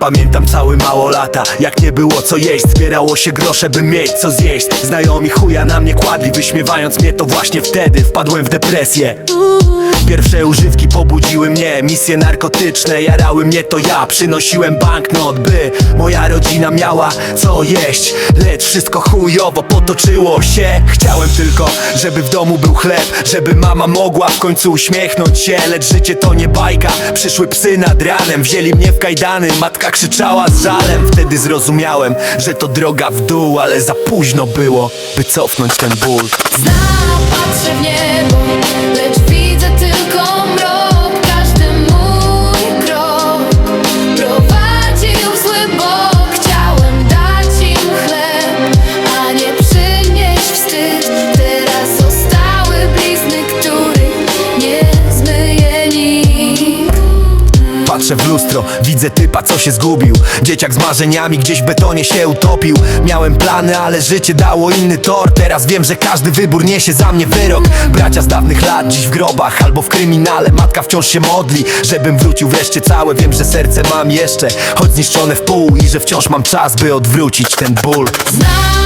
Pamiętam cały mało lata. Jak nie było co jeść Zbierało się grosze by mieć co zjeść. Znajomi chuja na mnie kładli Wyśmiewając mnie to właśnie wtedy Wpadłem w depresję Pierwsze używki pobudziły mnie Misje narkotyczne jarały mnie to ja Przynosiłem banknot by Moja rodzina miała co jeść. Lecz wszystko chujowo potoczyło się. Chciałem tylko, żeby w domu był chleb Żeby mama mogła w końcu uśmiechnąć się. Lecz życie to nie bajka. Przyszły psy nad ranem Wzięli mnie w kajdany. Matka krzyczała z żalem. Wtedy zrozumiałem, że to droga w dół Ale za późno było, by cofnąć ten ból. Znam, patrzę w niebo, lecz Patrzę w lustro, widzę typa co się zgubił. Dzieciak z marzeniami gdzieś w betonie się utopił. Miałem plany, ale życie dało inny tor. Teraz wiem, że każdy wybór niesie za mnie wyrok. Bracia z dawnych lat dziś w grobach albo w kryminale. Matka wciąż się modli, żebym wrócił wreszcie całe. Wiem, że serce mam jeszcze, choć zniszczone w pół I że wciąż mam czas, by odwrócić ten ból. Znam